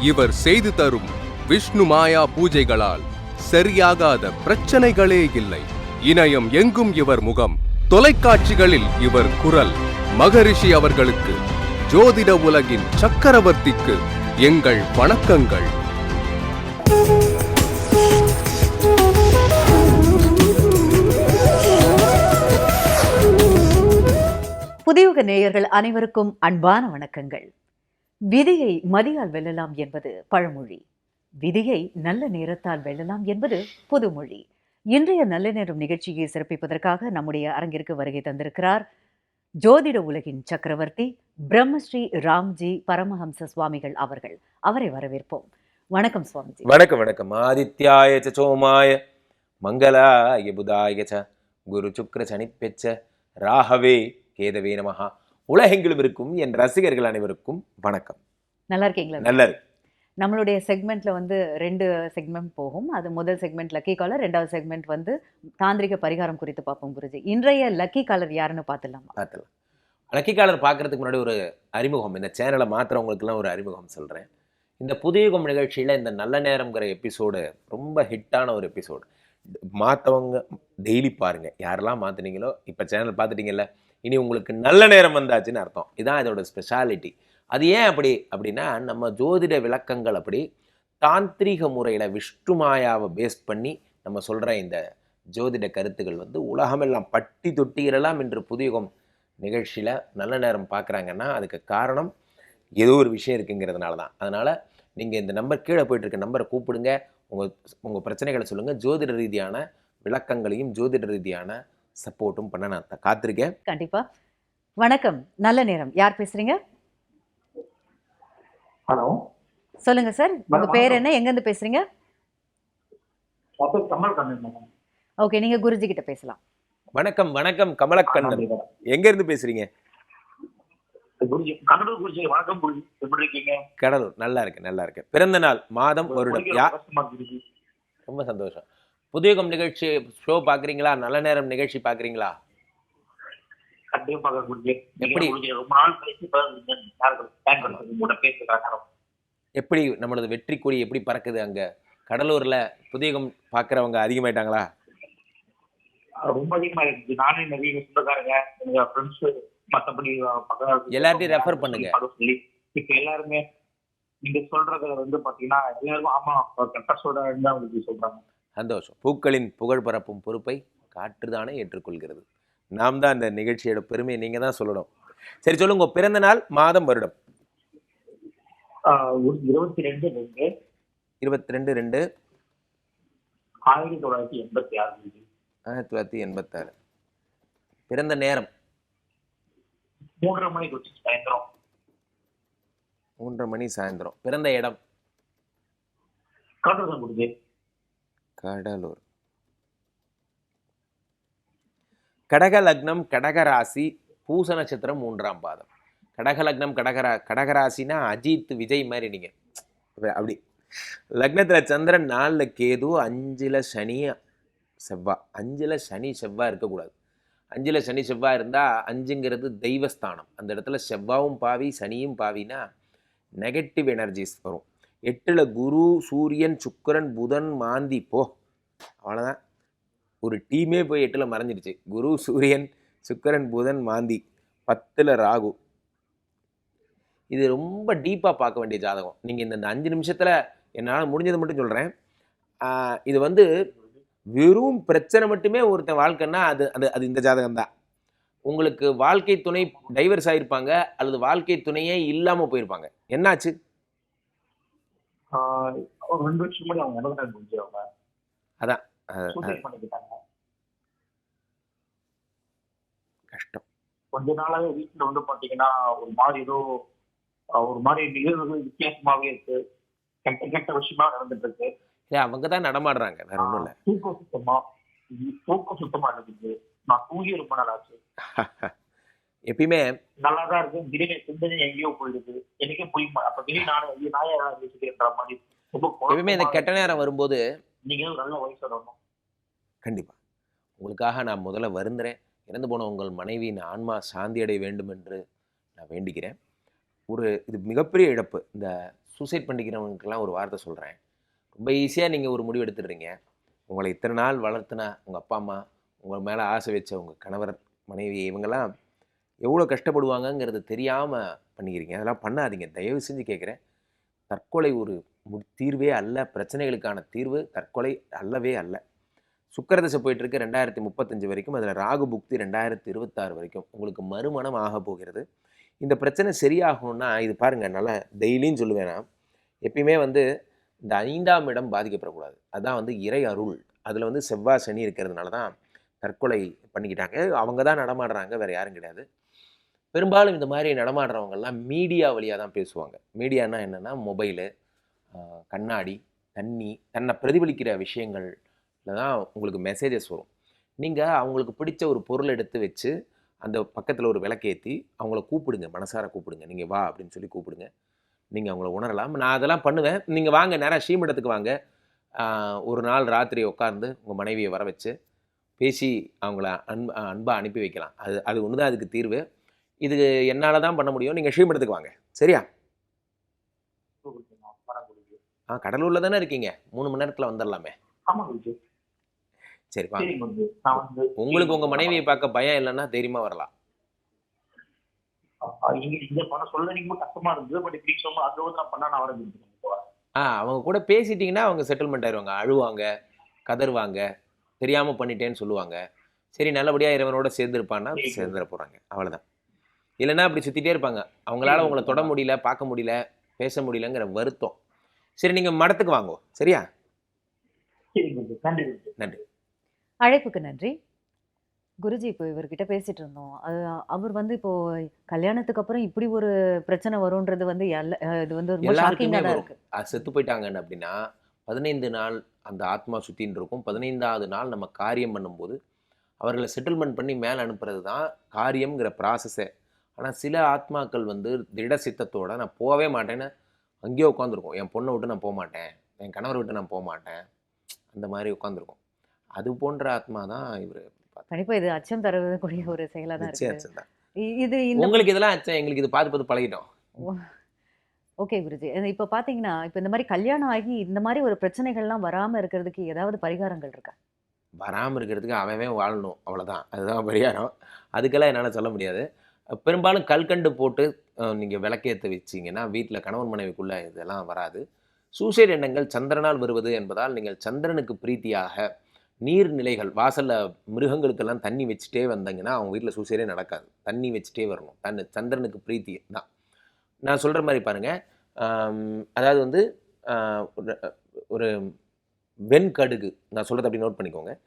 இவர் செய்து தரும் விஷ்ணு மாயா பூஜைகளால் சரியாகாத பிரச்சனைகளே இல்லை. இணையம் எங்கும் இவர் முகம். தொலைக்காட்சிகளில் இவர் குரல். மகரிஷி அவர்களுக்கு ஜோதிட உலகின் சக்கரவர்த்திக்கு எங்கள் வணக்கங்கள். புதியுக நேயர்கள் அனைவருக்கும் அன்பான வணக்கங்கள். விதியை மதியால் வெல்லலாம் என்பது பழமொழி. விதியை நல்ல நேரத்தால் வெல்லலாம் என்பது புதுமொழி. இன்றைய நல்ல நேரம் நிகழ்ச்சியை சிறப்பிப்பதற்காக நம்முடைய அரங்கிற்கு வருகை தந்திருக்கிறார் ஜோதிட உலகின் சக்கரவர்த்தி பிரம்மஸ்ரீ ராம்ஜி பரமஹம்ச சுவாமிகள் அவர்கள். அவரை வரவேற்போம். வணக்கம் சுவாமிஜி. வணக்கம் வணக்கம். ஆதித்யாய ச சோமாய மங்களாய புதாய ச குரு சுக்ர சனிப்பெச்ச ராகவே கேதவே நமஹா. உலகெங்கிலும் இருக்கும் என் ரசிகர்கள் அனைவருக்கும் வணக்கம். நல்லா இருக்கீங்களா? நல்லது. நம்மளுடைய செக்மெண்ட்ல வந்து ரெண்டு செக்மெண்ட் போகும். அது முதல் செக்மெண்ட் லக்கி காலர் ரெண்டாவது செக்மெண்ட் வந்து தாந்திரிக பரிகாரம் குறித்து பார்ப்போம் குருஜி. இன்றைய லக்கி காலர் யாருன்னு பார்த்துடலாமா? பார்த்துலாம் லக்கிக்காலர் பார்க்கறதுக்கு முன்னாடி ஒரு அறிமுகம். இந்த சேனலை மாத்துறவங்களுக்கெல்லாம் ஒரு அறிமுகம் சொல்கிறேன் இந்த புதியுகம் நிகழ்ச்சியில் இந்த நல்ல நேரம்ங்கிற எபிசோடு ரொம்ப ஹிட்டான ஒரு எபிசோடு மாற்றவங்க டெய்லி பாருங்க. யாரெல்லாம் மாற்றுனீங்களோ இப்போ சேனல் பார்த்துட்டீங்கல்ல இனி உங்களுக்கு நல்ல நேரம் வந்தாச்சுன்னு அர்த்தம். இதான் இதோட ஸ்பெஷாலிட்டி அது ஏன் அப்படி? அப்படின்னா நம்ம ஜோதிட விளக்கங்கள் அப்படி தாந்திரிக முறையில் விஷ்ணு மாயாவை பேஸ் பண்ணி நம்ம சொல்கிற இந்த ஜோதிட கருத்துக்கள் வந்து உலகமெல்லாம் பட்டி தொட்டிகளெல்லாம் இன்று புதியுகம் நிகழ்ச்சியில் நல்ல நேரம் பார்க்குறாங்கன்னா அதுக்கு காரணம் ஏதோ ஒரு விஷயம் இருக்குங்கிறதுனால தான். அதனால் நீங்கள் இந்த நம்பர் கீழே போயிட்டு இருக்க நம்பரை கூப்பிடுங்க. உங்கள் உங்கள் பிரச்சனைகளை சொல்லுங்கள் ஜோதிட ரீதியான விளக்கங்களையும் ஜோதிட ரீதியான சப்போர்ட்டும் பண்ண நான் காத்திருக்கேன். கண்டிப்பா. வணக்கம். நல்ல நேரம். யார் பேசுறீங்க? ஹலோ. சொல்லுங்க சார். உங்க. பேர் என்ன? எங்க இருந்து பேசுறீங்க ஓகே நீங்க குருஜி கிட்ட பேசலாம். வணக்கம் வணக்கம். கமலக்கண்ணன். எங்கேருந்து பேசுகிறீங்க குருஜி கடலூர் குருஜி. வணக்கம் குருஜி. எப்படி இருக்கீங்க? கடலூர். நல்லா இருக்கு நல்லா இருக்கு பிறந்த நாள் மாதம் வருடம். ரொம்ப சந்தோஷம். புதியுகம் நிகழ்ச்சி ஷோ பார்க்குறீங்களா? நல்ல நேரம் நிகழ்ச்சி பார்க்குறீங்களா? குருஜி எப்படி? எப்படி நம்மளது வெற்றி கொடி எப்படி பறக்குது அங்கே? கடலூரில் புதியகம் பார்க்குறவங்க அதிகமாயிட்டாங்களா? ரொம்ப அதிகமா இருக்கு நானே நிறைய சொந்தக்காரங்க. எங்க ஃப்ரெண்ட்ஸ் மத்தபடி பக்கத்துல எல்லார்ட்டையும் refer பண்ணுங்க. இப்ப எல்லாருமே நீங்க சொல்றதுல வந்து பாத்தீங்கன்னா எல்லாரும் ஆமா கரெக்டா சொல்றாங்க உங்களுக்கு சொல்றாங்க. சந்தோஷம். பூக்களின் புகழ் பரப்பும் பொறுப்பை காற்றுதானே ஏற்றுக்கொள்கிறது. நாம் தான் இந்த நிகழ்ச்சியோட பெருமையை நீங்கள் தான் சொல்லணும். சரி சொல்லுங்க. பிறந்த நாள் மாதம் வருடம்? இருபத்தி ரெண்டு ரெண்டு. இருபத்தி ரெண்டு. ரெண்டு ஆயிரத்தி தொள்ளாயிரத்தி எண்பத்தி ஆறு. ஆயிரத்தி தொள்ளாயிரத்தி எண்பத்தாறு. பிறந்த நேரம்? மூன்றரை வச்சு சாயந்தரம். மூன்றரை மணி சாயந்தரம். பிறந்த இடம்? குருஜி கடலூர். கடக லக்னம் கடகராசி பூச நட்சத்திரம் மூன்றாம் பாதம். கடக லக்னம் கடகரா கடகராசினா அஜித் விஜய் மாதிரி நீங்க. அப்படி. லக்னத்தில் சந்திரன் நாலில் கேது அஞ்சில் சனி செவ்வாய் அஞ்சில் சனி செவ்வாய் இருக்கக்கூடாது. அஞ்சில் சனி செவ்வாய் இருந்தால் அஞ்சுங்கிறது தெய்வஸ்தானம். அந்த இடத்துல செவ்வாவும் பாவி சனியும் பாவினா நெகட்டிவ் எனர்ஜிஸ் வரும். எட்டில் குரு சூரியன் சுக்கிரன் புதன் மாந்தி போ. அவ்வளோதான் ஒரு டீமே போய் எட்டில் மறைஞ்சிடுச்சு குரு சூரியன் சுக்கிரன் புதன் மாந்தி. பத்தில் ராகு. இது ரொம்ப டீப்பாக பார்க்க வேண்டிய ஜாதகம். நீங்கள் இந்த அஞ்சு நிமிஷத்தில் என்னால் முடிஞ்சதை மட்டும் சொல்கிறேன் இது வந்து வெறும் பிரச்சனை மட்டுமே ஒருத்தன் வாழ்க்கைன்னா அது அது அது இந்த ஜாதகம் தான் உங்களுக்கு வாழ்க்கை துணை டைவர்ஸ் ஆகியிருப்பாங்க அல்லது வாழ்க்கை துணையே இல்லாமல் போயிருப்பாங்க. என்னாச்சு? ஒரு ரெண்டு வருஷம் முன்னாடி அவங்க இறந்தாங்க குருஜி அவங்க. பண்ணிக்கிட்டாங்க. கஷ்டம். கொஞ்ச நாளாவே வீட்டுல வந்து பாத்தீங்கன்னா ஒரு மாதிரி ஏதோ ஒரு மாதிரி நிகழ்வுகள் வித்தியாசமாவே இருக்கு. கெட்ட கெட்ட விஷயமா நடந்துட்டு இருக்கு. இல்லை அவங்க தான் நடமாடுறாங்க வேற ஒன்றும் இல்லை. தூக்கம் சுத்தமா தூக்கம் சுத்தமா இருக்குது. நான் தூங்கி ரொம்ப நாள் ஆச்சு. எப்பயுமே நல்லா தான் இருக்கு திடீர்னு சிந்தனை எங்கேயோ போயிடுது. எனக்கே புரியுமா அப்ப திடீர்னு நானும் யாரா யோசிக்கிறேன்ற மாதிரி எப்பயுமே இந்த கெட்ட நேரம் வரும்போது நீங்க நல்ல வயசு வரணும் கண்டிப்பாக உங்களுக்காக நான் முதல்ல வருந்துறேன். இறந்து போன உங்கள் மனைவியின் ஆன்மா சாந்தி அடைய வேண்டும் என்று நான் வேண்டிக்கிறேன் ஒரு இது மிகப்பெரிய இழப்பு. இந்த சூசைட் பண்ணிக்கிறவங்களுக்கெல்லாம் ஒரு வார்த்தை சொல்கிறேன் ரொம்ப ஈஸியாக நீங்கள் ஒரு முடிவு எடுத்துடுறீங்க. உங்களை இத்தனை நாள் வளர்த்துன உங்கள் அப்பா அம்மா உங்கள் மேலே ஆசை வச்ச உங்கள் கணவர் மனைவி இவங்கெல்லாம் எவ்வளோ கஷ்டப்படுவாங்கங்கிறது தெரியாமல் பண்ணிக்கிறீங்க. அதெல்லாம் பண்ணாதீங்க. தயவு செஞ்சு கேட்குறேன். தற்கொலை ஒரு மு தீர்வே அல்ல. பிரச்சனைகளுக்கான தீர்வு தற்கொலை அல்லவே அல்ல. சுக்கரதசை போயிட்டுருக்கு ரெண்டாயிரத்தி முப்பத்தஞ்சு வரைக்கும். அதில் ராகு புக்தி ரெண்டாயிரத்தி இருபத்தாறு வரைக்கும். உங்களுக்கு மறுமணம் ஆக போகிறது. இந்த பிரச்சனை சரியாகணும்னா இது பாருங்கள் நல்லா டெய்லியும் சொல்லுவேன் நான். எப்பயுமே வந்து இந்த ஐந்தாம் இடம் பாதிக்கப்படக்கூடாது. அதான் வந்து இறை அருள். அதில் வந்து செவ்வாய் சனி இருக்கிறதுனால தான் தற்கொலை பண்ணிக்கிட்டாங்க. அவங்க தான் நடமாடுறாங்க வேறு யாரும் கிடையாது. பெரும்பாலும் இந்த மாதிரி நடமாடுறவங்கெல்லாம் மீடியா வழியாக தான் பேசுவாங்க. மீடியானா என்னென்னா மொபைலு கண்ணாடி தண்ணி தன்னை பிரதிபலிக்கிற விஷயங்கள்ல தான் உங்களுக்கு மெசேஜஸ் வரும். நீங்கள் அவங்களுக்கு பிடிச்ச ஒரு பொருள் எடுத்து வச்சு அந்த பக்கத்தில் ஒரு விளக்கேற்றி அவங்கள கூப்பிடுங்க மனசார கூப்பிடுங்க. நீங்கள் வா அப்படின்னு சொல்லி கூப்பிடுங்க. நீங்கள் அவங்கள உணரலாம். நான் அதெல்லாம் பண்ணுவேன். நீங்கள் வாங்க நேராக ஸ்ரீமடத்துக்கு வாங்க. ஒரு நாள் ராத்திரி உட்கார்ந்து உங்கள் மனைவியை வர வச்சு பேசி அவங்கள அன்பு அன்பாக அனுப்பி வைக்கலாம். அது அது ஒன்று தான் அதுக்கு தீர்வு. இது என்னால் தான் பண்ண முடியும். நீங்கள் ஸ்ரீமடத்துக்கு வாங்க. சரியா? ஆ கடலூரில் தானே இருக்கீங்க. மூணு மணி நேரத்தில் வந்துடலாமே சரி வாங்க. உங்களுக்கு உங்கள் மனைவியை பார்க்க பயம் இல்லைன்னா தைரியமாக வரலாம். ஆ அவங்க கூட பேசிட்டிங்கன்னா அவங்க செட்டில்மெண்ட் ஆயிடுவாங்க அழுவாங்க கதறுவாங்க தெரியாமல் பண்ணிட்டேன்னு சொல்லுவாங்க. சரி நல்லபடியாக இறைவனோட சேர்ந்துருப்பான்னா சேர்ந்துட போகிறாங்க அவ்வளோதான் இல்லைன்னா அப்படி சுற்றிட்டே இருப்பாங்க. அவங்களால உங்களை தொட முடியல பார்க்க முடியல பேச முடியலங்கிற வருத்தம். சரி நீங்கள் மடத்துக்கு வாங்கோ. சரியா? நன்றி அழைப்புக்கு நன்றி. குருஜி இப்போ இவர்கிட்ட பேசிட்டு இருந்தோம். அது அவர் வந்து இப்போ கல்யாணத்துக்கு அப்புறம் இப்படி ஒரு பிரச்சனை வரும்ன்றது வந்து இது வந்து ரொம்ப எல்லாருக்குமே ஷாக்கிங்காக தான் வரும். இருக்கு. அது செத்து போயிட்டாங்கன்னு அப்படின்னா பதினைந்து நாள் அந்த ஆத்மா சுற்றின்னு இருக்கும். பதினைந்தாவது நாள் நம்ம காரியம் பண்ணும்போது அவர்களை செட்டில்மெண்ட் பண்ணி மேலே அனுப்புறது தான் காரியம்ங்கிற ப்ராசஸே ஆனால் சில ஆத்மாக்கள் வந்து திட சித்தத்தோட நான் போகவே மாட்டேன்னு அங்கேயே உட்காந்துருக்கும் என் பொண்ணை விட்டு நான் போக மாட்டேன். என் கணவரை விட்டு நான் போக மாட்டேன். அந்த மாதிரி உட்காந்துருக்கும் அது போன்ற ஆத்மா தான் இவர். கண்டிப்பா இது அச்சம் தரக்கூடிய ஒரு செயலா தான் இருக்கு தான் இது உங்களுக்கு இதெல்லாம் அச்சம் எங்களுக்கு இது பார்த்து பார்த்து பழகிட்டோம். ஓகே குருஜி. இப்போ பாத்தீங்கன்னா இப்போ இந்த மாதிரி கல்யாணம் ஆகி இந்த மாதிரி ஒரு பிரச்சனைகள்லாம் வராம இருக்கிறதுக்கு ஏதாவது பரிகாரங்கள் இருக்கா? வராமல் இருக்கிறதுக்கு அவன் அவன் வாழணும். அவ்வளோதான் அதுதான் பரிகாரம். அதுக்கெல்லாம் என்னால் சொல்ல முடியாது. பெரும்பாலும் கல்கண்டு போட்டு நீங்கள் விளக்கேற்ற வச்சிங்கன்னா வீட்டில் கணவன் மனைவிக்குள்ளே இதெல்லாம் வராது. சூசைட் எண்ணங்கள் சந்திரனால் வருவது என்பதால் நீங்கள் சந்திரனுக்கு பிரீத்தியாக நீர்நிலைகள் வாசலில் மிருகங்களுக்கெல்லாம் தண்ணி வச்சுட்டே வந்தீங்கன்னா அவங்க வீட்டில் சூசைடே நடக்காது. தண்ணி வச்சுட்டே வரணும். தன் சந்திரனுக்கு பிரீத்தி தான். நான் சொல்கிற மாதிரி பாருங்கள் அதாவது வந்து ஒரு- ஒரு வெண்கடுகு நான் சொல்கிறது அப்படி நோட் பண்ணிக்கோங்க.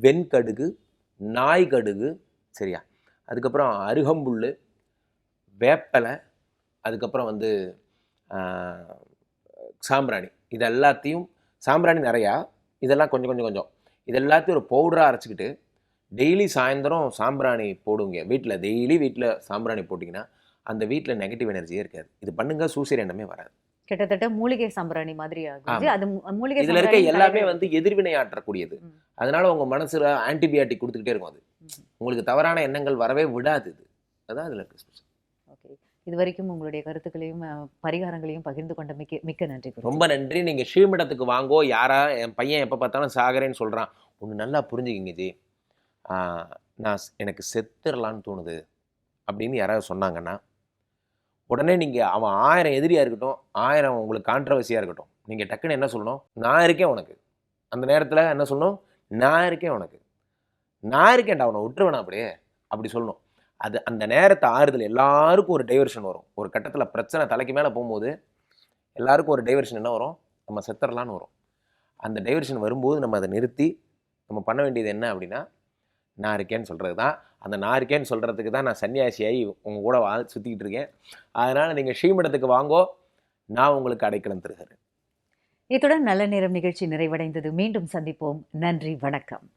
வெண்கடுகு நாய்கடுகு சரியா? அதுக்கப்புறம் அருகம்புல் வேப்பலை அதுக்கப்புறம் வந்து சாம்பிராணி. இது எல்லாத்தையும் சாம்பிராணி நிறையா இதெல்லாம் கொஞ்சம் கொஞ்சம் கொஞ்சம். இது எல்லாத்தையும் ஒரு பவுடராக அரைச்சிக்கிட்டு டெய்லி சாயந்தரம் சாம்பிராணி போடுங்க வீட்டில் டெய்லி வீட்டில் சாம்பிராணி போட்டிங்கன்னா அந்த வீட்டில் நெகட்டிவ் எனர்ஜியே இருக்காது. இது பண்ணுங்க சூசைட் எண்ணமே வராது. கிட்டத்தட்ட மூலிகை சாம்பிராணி மாதிரி ஆகுது. அது மூலிகை இதுல இருக்க எல்லாமே வந்து எதிர்வினை ஆற்றக்கூடியது. அதனால உங்க மனசுல ஆன்டிபயாட்டிக் கொடுத்துக்கிட்டே இருக்கும் அது. உங்களுக்கு தவறான எண்ணங்கள் வரவே விடாது இது. அதான் இதுல இருக்க special. ஓகே இது வரைக்கும் உங்களுடைய கருத்துக்களையும் பரிகாரங்களையும் பகிர்ந்து கொண்ட மிக்க மிக்க நன்றி. ரொம்ப நன்றி. நீங்க ஸ்ரீமடத்துக்கு வாங்கோ யாரா என் பையன் எப்ப பார்த்தாலும் சாகரேன்னு சொல்றான். ஒண்ணு நல்லா புரிஞ்சுக்கிங்க ஜி நான் எனக்கு செத்துடலான்னு தோணுது அப்படின்னு யாராவது சொன்னாங்கன்னா உடனே நீங்க அவன் ஆயிரம் எதிரியா இருக்கட்டும் ஆயிரம் உங்களுக்கு கான்ட்ரவர்சியா இருக்கட்டும் நீங்க டக்குன்னு என்ன சொல்லணும்? நான் இருக்கேன் உனக்கு. அந்த நேரத்துல என்ன சொல்லணும்? நான் இருக்கேன் உனக்கு. நான் இருக்கேன்டா அவனை விட்டுருவேனா அப்படியே அப்படி சொல்லணும். அது அந்த நேரத்தை ஆறுதல் எல்லாருக்கும் ஒரு டைவர்ஷன் வரும். ஒரு கட்டத்தில் பிரச்சனை தலைக்கு மேலே போகும்போது எல்லாருக்கும் ஒரு டைவர்ஷன் என்ன வரும்? நம்ம செத்துறலான்னு வரும். அந்த டைவர்ஷன் வரும்போது நம்ம அதை நிறுத்தி நம்ம பண்ண வேண்டியது என்ன அப்படின்னா நான் இருக்கேன்னு சொல்கிறது தான். அந்த நான் இருக்கேன்னு சொல்கிறதுக்கு தான் நான் சன்னியாசியாகி உங்கள் கூட வாழ் சுற்றிக்கிட்டு இருக்கேன். அதனால் நீங்கள் ஸ்ரீமடத்துக்கு வாங்கோ. நான் உங்களுக்கு அடைக்கலம் தருகிறேன். இத்துடன் நல்ல நேரம் நிகழ்ச்சி நிறைவடைந்தது. மீண்டும் சந்திப்போம். நன்றி வணக்கம்.